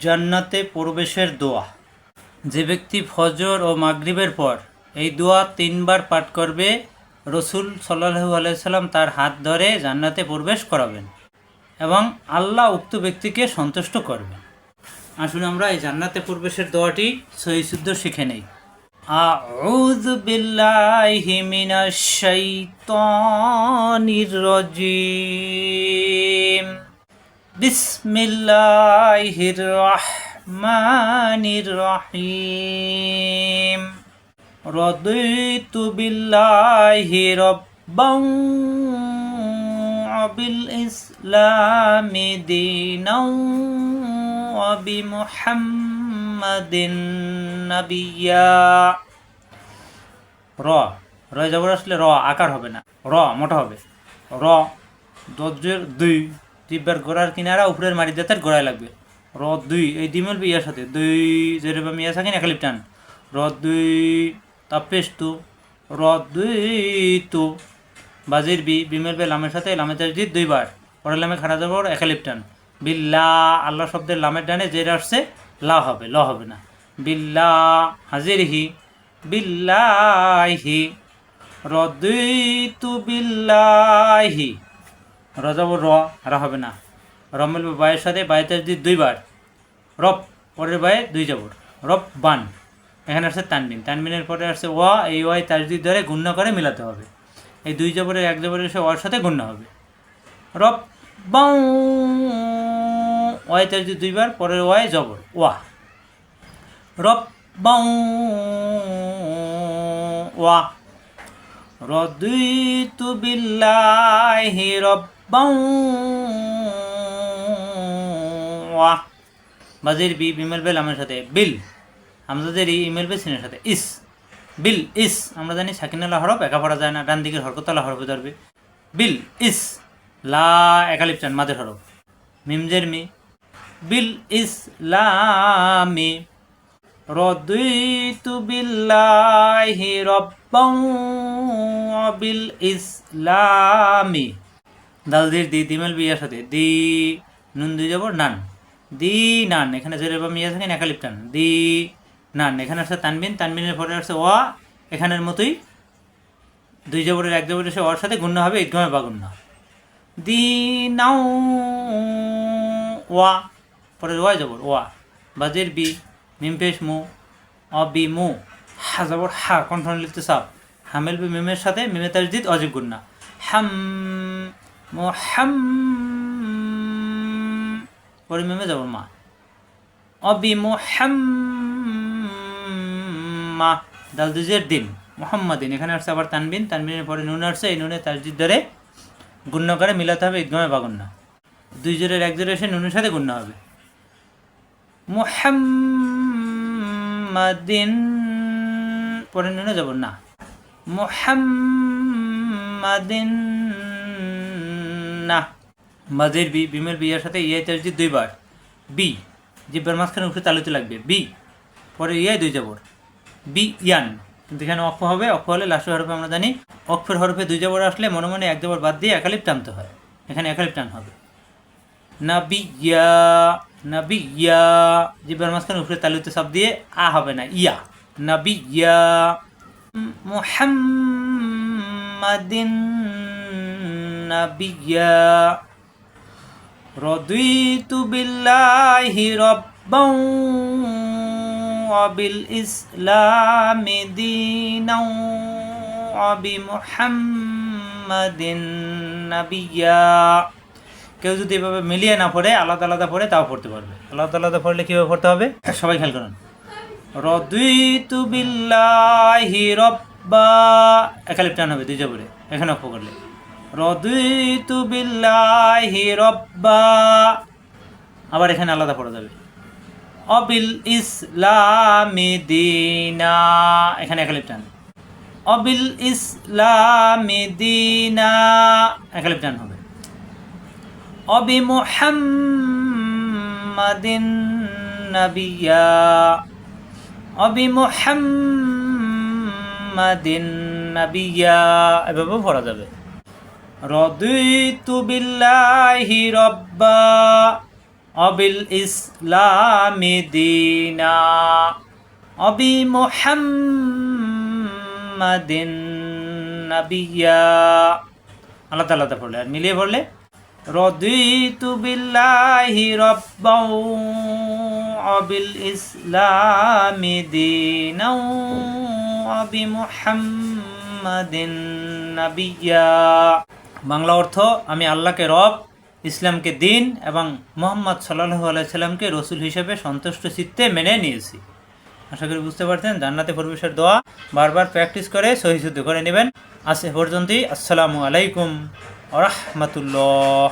জান্নাতে প্রবেশের দোয়া যে ব্যক্তি ফজর ও মাগরিবের পর এই দোয়া তিনবার পাঠ করবে রসুল সাল্লাহু আলাইসাল্লাম তার হাত ধরে জান্নাতে প্রবেশ করাবেন এবং আল্লাহ উক্ত ব্যক্তিকে সন্তুষ্ট করবেন আসুন আমরা এই জান্নাতে প্রবেশের দোয়াটি সহিশুদ্ধ শিখে নেই أعوذ بالله من الشيطان الرجيم بسم الله الرحمن الرحيم رضيت بالله ربا وبالإسلام دينا وبمحمد نبيا র র জবর আসলে র আকার হবে না র মোটা হবে র দজ্জের দুই তিব্বার গোড়ার কিনারা, উপরের মাটি দাঁতের গোড়ায় লাগবে। র দুই, এই ডিমের বিয়ার সাথে। দুই যেরকম ইয়া থাকে না টান র দুই তাপেশ তু র দুই, তু। বাজির বি বে, লামের সাথে, লামের তার জিত দুইবার। পরের লামে খাড়া যাবর একালিপ টান বিল্লা আল্লাহ শব্দের লামের ডানে যেটা আসছে, লা হবে, ল হবে না। বিল্লা, হাজির হি, বিল্লাহি রদিতু বিল্লাহি র র রা হবে না। র মিলবে বায়ের সাথে বায়ুতে যদি দুইবার। রব, পরের বায়ে দুই যাবর রব, বান। এখানে আসছে তানবিন। তানবিনের পরে আসছে ওয়া, এই ওয়াই তাজদিদ ধরে গুণ্য করে মিলাতে হবে। এই দুই জবরের এক জবরের এসে ওয়ার সাথে গুণ্য হবে। রব, বাউ। ওয়াই তাজদিদ দুইবার, পরের ওয়াই জবর। ওয়া। রব, বাউ। ওয়া। রদিতু বিল্লাহি রব্বাউ ওয়া বাজির বি বিমেল বেল আমার সাথে। বিল। ই ইমেল বেল সিনের সাথে। ইস। বিল, ইস। আমরা জানি সাকিনালা হরফ একা পড়া যায় না। ডান দিকের হরকতলা হরফে ধরবে। বিল, ইস। লা একালিপ চান, মাদের হরফ মিমজের মি। বিল, ইস লামি রদিতু বিল্লাহি রব্বাউ ওয়া বিল ইসলামি দালদির দি দিমেল বিয়ার সাথে দি নুন দুই যাবর নান। দি নান, এখানে জেরে বা মিয়া থাকেন একালিপ টান দি নান, এখানে আসছে তানবিন, তানবিনের পরে আসছে ওয়া এখানের মতোই দুই জবরের, এক জবরের সে ওর সাথে গুণ্য হবে ঈদগমে বা গুণ্য। দি নাও ওয়া, পরে ওয়া জবর, ওয়া। বাজের বি মিমপেশ মু অবি মু। হা জবর, হা কণ্ঠন লিখতে সাপ হামেল বি মিমের সাথে মিমে তাজদিদ অজীব গুন্না হাম মোহাম পরে মিমে জবর মা। অবি মোহাম্মা। দাল দুজের দিন। মোহাম্মদিন এখানে আসছে আবার তানবিন। তানবিনের পরে নুন আসছে। এই নুনে তাজদিদ ধরে গুণ্য করে মিলাতে হবে ঈদগমে বা গুন্না দুই জোরের এক জোরে এসে নুনের সাথে গুণ্য হবে। মুহাম্মাদিন পরে নুনে যাব না। মুহাম্মাদিন মাঝের বি বিমের বিয়ের সাথে ইয়ে তাজদি দুইবার। বি, জিব্বার মাঝখানে উঠে তালুতে লাগবে। বি, পরে ইয়াই দুই যাবর বি, ইয়ান। কিন্তু এখানে অক্ষ হবে, অক্ষ হলে লাস্ট হরফে আমরা জানি, অক্ষর হরফে দুই যাবর আসলে মনে মনে এক যাবর বাদ দিয়ে একালিপ টানতে হয়। এখানে একালিপ টান হবে। নাবিয়া নাবিয়া জিব্বার মাঝখানে উপরে তালুতে সব দিয়ে আ হবে না, ইয়া। নাবিয়া মুহাম্মাদিন নাবিয়া রদিতু বিল্লাহি রব্বাউ وبالإسلام دينا وبمحمد نبيا কেউ যদি এভাবে মিলিয়ে না পড়ে আলাদা আলাদা পড়ে তাও পড়তে পারবে আলাদা আলাদা পড়লে কীভাবে পড়তে হবে সবাই খেয়াল করুন রদিতু বিল্লাহি রব্বা একালিপ টান হবে দুই জবরে এখানে অক্ষ করলে রদিতু বিল্লাহি রব্বা। আবার এখানে আলাদা পড়া যাবে। অবিল ইসলামি দিনা। এখানে একালিপ টান। অবিল ইসলামি দিনা। একালিপ টান হবে। অবি মুহাম্মাদিন নাবিয়া। অবি মুহাম্মাদিন নাবিয়া। এভাবে পড়া যাবে। রদিতু বিল্লাহি রব্বা অবিল ইসলামি দিনা অবি মোহাম্মদিন নাবিয়া। আলাদা আলাদা পড়লে আর মিলিয়ে পড়লে, রদিতু বিল্লাহি রব্বাও অবিল ইসলামি দিনাও অবি মুহাম্মাদিন নাবিয়া। বাংলা অর্থ, আমি আল্লাহকে রব, ইসলামকে দিন এবং মোহাম্মদ সাল্লাহ আলাইসাল্লামকে রসুল হিসেবে সন্তুষ্ট চিত্তে মেনে নিয়েছি। আশা করি বুঝতে পারছেন, জান্নাতে প্রবেশের দোয়া বারবার প্র্যাকটিস করে সহিশুদ্ধ করে নেবেন। আজ এ পর্যন্তই, আসসালামু আলাইকুম আ রহমতুল্লাহ।